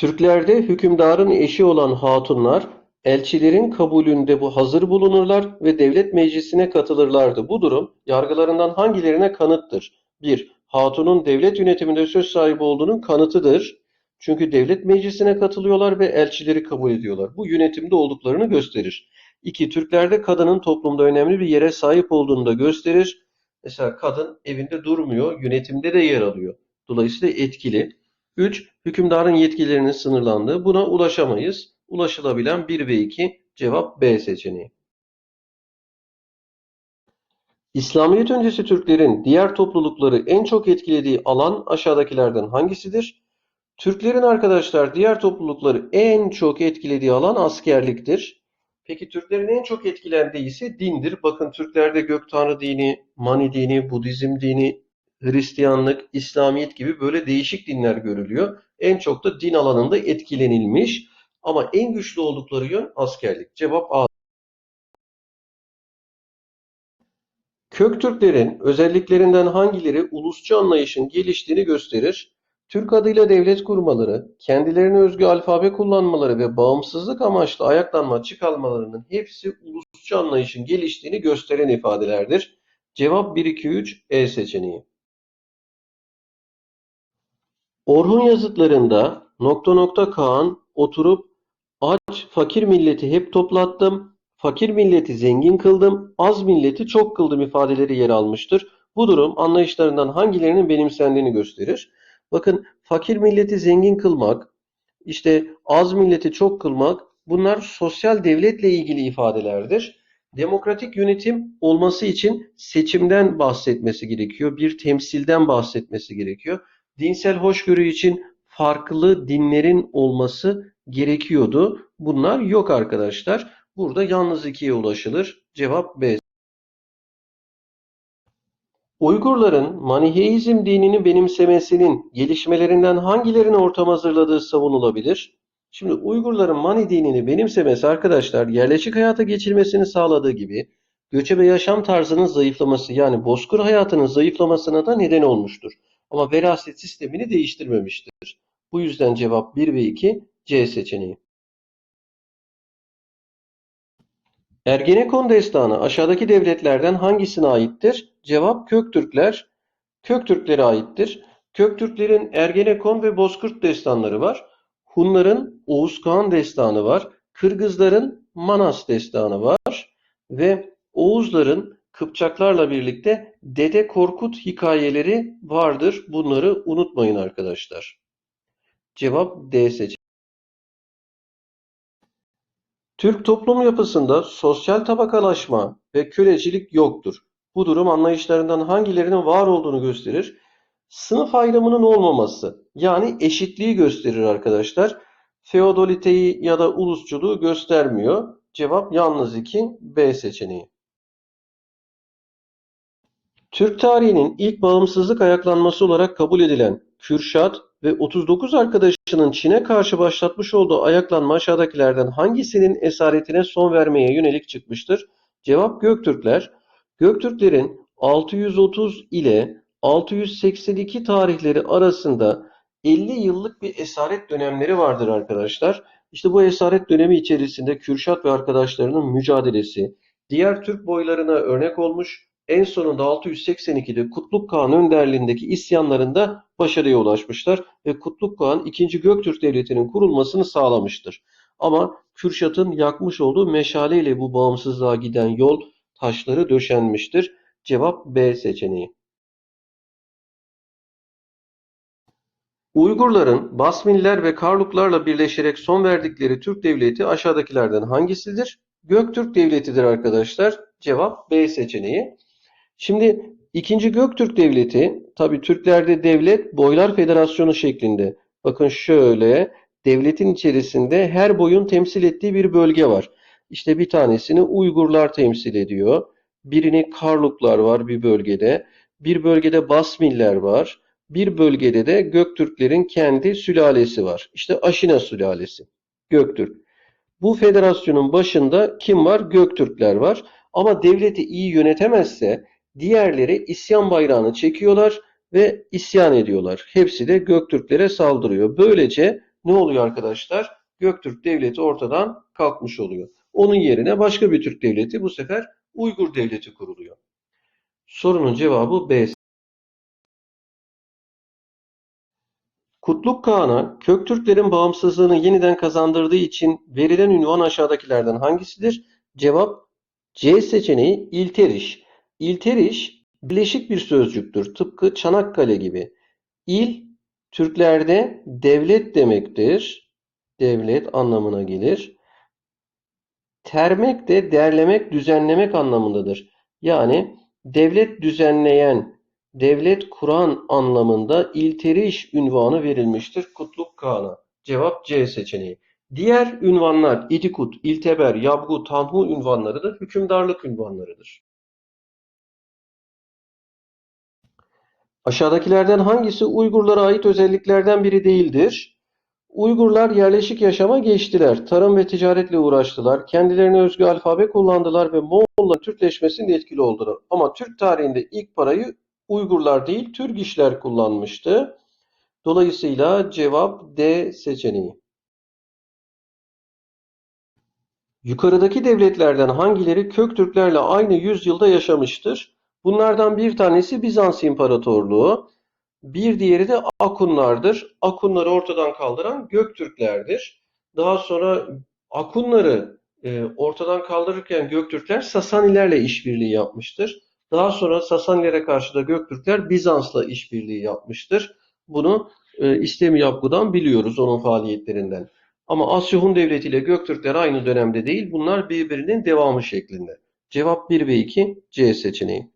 Türklerde hükümdarın eşi olan hatunlar, elçilerin kabulünde bu hazır bulunurlar ve devlet meclisine katılırlardı. Bu durum yargılarından hangilerine kanıttır? 1. Hatunun devlet yönetiminde söz sahibi olduğunun kanıtıdır. Çünkü devlet meclisine katılıyorlar ve elçileri kabul ediyorlar. Bu yönetimde olduklarını gösterir. 2. Türklerde kadının toplumda önemli bir yere sahip olduğunu da gösterir. Mesela kadın evinde durmuyor, yönetimde de yer alıyor. Dolayısıyla etkili. 3. Hükümdarın yetkilerinin sınırlandığı. Buna ulaşamayız. Ulaşılabilen 1 ve 2. Cevap B seçeneği. İslamiyet öncesi Türklerin diğer toplulukları en çok etkilediği alan aşağıdakilerden hangisidir? Türklerin arkadaşlar diğer toplulukları en çok etkilediği alan askerliktir. Peki Türklerin en çok etkilendiği ise dindir. Bakın Türklerde gök tanrı dini, Mani dini, Budizm dini, Hristiyanlık, İslamiyet gibi böyle değişik dinler görülüyor. En çok da din alanında etkilenilmiş ama en güçlü oldukları yön askerlik. Cevap A. Köktürklerin özelliklerinden hangileri ulusçu anlayışın geliştiğini gösterir? Türk adıyla devlet kurmaları, kendilerine özgü alfabe kullanmaları ve bağımsızlık amaçlı ayaklanma çıkarmalarının hepsi ulusçu anlayışın geliştiğini gösteren ifadelerdir. Cevap 1-2-3 E seçeneği. Orhun yazıtlarında nokta nokta Kaan oturup aç fakir milleti hep toplattım, fakir milleti zengin kıldım, az milleti çok kıldım ifadeleri yer almıştır. Bu durum anlayışlarından hangilerinin benimsendiğini gösterir. Bakın fakir milleti zengin kılmak, işte az milleti çok kılmak bunlar sosyal devletle ilgili ifadelerdir. Demokratik yönetim olması için seçimden bahsetmesi gerekiyor, bir temsilden bahsetmesi gerekiyor. Dinsel hoşgörü için farklı dinlerin olması gerekiyordu. Bunlar yok arkadaşlar. Burada yalnız ikiye ulaşılır. Cevap B. Uygurların Maniheizm dinini benimsemesinin gelişmelerinden hangilerine ortam hazırladığı savunulabilir? Şimdi Uygurların Mani dinini benimsemesi arkadaşlar yerleşik hayata geçilmesini sağladığı gibi göçebe yaşam tarzının zayıflaması yani bozkır hayatının zayıflamasına da neden olmuştur. Ama veraset sistemini değiştirmemiştir. Bu yüzden cevap 1 ve 2 C seçeneği. Ergenekon destanı aşağıdaki devletlerden hangisine aittir? Cevap Köktürkler. Köktürklere aittir. Köktürklerin Ergenekon ve Bozkurt destanları var. Hunların Oğuz Kağan destanı var. Kırgızların Manas destanı var. Ve Oğuzların Kıpçaklarla birlikte Dede Korkut hikayeleri vardır. Bunları unutmayın arkadaşlar. Cevap D seçeneği. Türk toplum yapısında sosyal tabakalaşma ve kölecilik yoktur. Bu durum anlayışlarından hangilerinin var olduğunu gösterir. Sınıf ayrımının olmaması yani eşitliği gösterir arkadaşlar. Feodaliteyi ya da ulusçuluğu göstermiyor. Cevap yalnız 2 B seçeneği. Türk tarihinin ilk bağımsızlık ayaklanması olarak kabul edilen Kürşat ve 39 arkadaşının Çin'e karşı başlatmış olduğu ayaklanma aşağıdakilerden hangisinin esaretine son vermeye yönelik çıkmıştır? Cevap Göktürkler. Göktürklerin 630 ile 682 tarihleri arasında 50 yıllık bir esaret dönemleri vardır arkadaşlar. İşte bu esaret dönemi içerisinde Kürşat ve arkadaşlarının mücadelesi diğer Türk boylarına örnek olmuş en sonunda 682'de Kutluk Kağan önderliğindeki isyanlarında başarıya ulaşmışlar ve Kutluk Kağan 2. Göktürk Devleti'nin kurulmasını sağlamıştır. Ama Kürşat'ın yakmış olduğu meşaleyle bu bağımsızlığa giden yol taşları döşenmiştir. Cevap B seçeneği. Uygurların Basmiller ve Karluklarla birleşerek son verdikleri Türk devleti aşağıdakilerden hangisidir? Göktürk Devleti'dir arkadaşlar. Cevap B seçeneği. Şimdi ikinci Göktürk Devleti, tabi Türklerde devlet boylar federasyonu şeklinde. Bakın şöyle, devletin içerisinde her boyun temsil ettiği bir bölge var. İşte bir tanesini Uygurlar temsil ediyor. Birini Karluklar var bir bölgede. Bir bölgede Basmiller var. Bir bölgede de Göktürklerin kendi sülalesi var. İşte Aşina sülalesi. Göktürk. Bu federasyonun başında kim var? Göktürkler var. Ama devleti iyi yönetemezse Diğerleri isyan bayrağını çekiyorlar ve isyan ediyorlar. Hepsi de Göktürklere saldırıyor. Böylece ne oluyor arkadaşlar? Göktürk Devleti ortadan kalkmış oluyor. Onun yerine başka bir Türk devleti bu sefer Uygur Devleti kuruluyor. Sorunun cevabı B. Kutluk Kağan'a Köktürklerin bağımsızlığını yeniden kazandırdığı için verilen ünvan aşağıdakilerden hangisidir? Cevap C seçeneği İlteriş. İlteriş birleşik bir sözcüktür. Tıpkı Çanakkale gibi. İl Türklerde devlet demektir. Devlet anlamına gelir. Termek de derlemek, düzenlemek anlamındadır. Yani devlet düzenleyen, devlet kuran anlamında ilteriş ünvanı verilmiştir Kutluk Kağan'a. Cevap C seçeneği. Diğer ünvanlar İdikut, İlteber, Yabgu, Tanhu ünvanları da hükümdarlık ünvanlarıdır. Aşağıdakilerden hangisi Uygurlara ait özelliklerden biri değildir? Uygurlar yerleşik yaşama geçtiler. Tarım ve ticaretle uğraştılar. Kendilerine özgü alfabe kullandılar ve Moğolların Türkleşmesinde etkili oldular. Ama Türk tarihinde ilk parayı Uygurlar değil Türk işler kullanmıştı. Dolayısıyla cevap D seçeneği. Yukarıdaki devletlerden hangileri Köktürklerle aynı yüzyılda yaşamıştır? Bunlardan bir tanesi Bizans İmparatorluğu, bir diğeri de Akunlardır. Akunları ortadan kaldıran Göktürklerdir. Daha sonra Akunları e, ortadan kaldırırken Göktürkler Sasanilerle işbirliği yapmıştır. Daha sonra Sasanilere karşı da Göktürkler Bizans'la işbirliği yapmıştır. Bunu e, İslami Yapgu'dan biliyoruz onun faaliyetlerinden. Ama Asya Hun Devleti ile Göktürkler aynı dönemde değil, bunlar birbirinin devamı şeklinde. Cevap 1 ve 2 C seçeneği.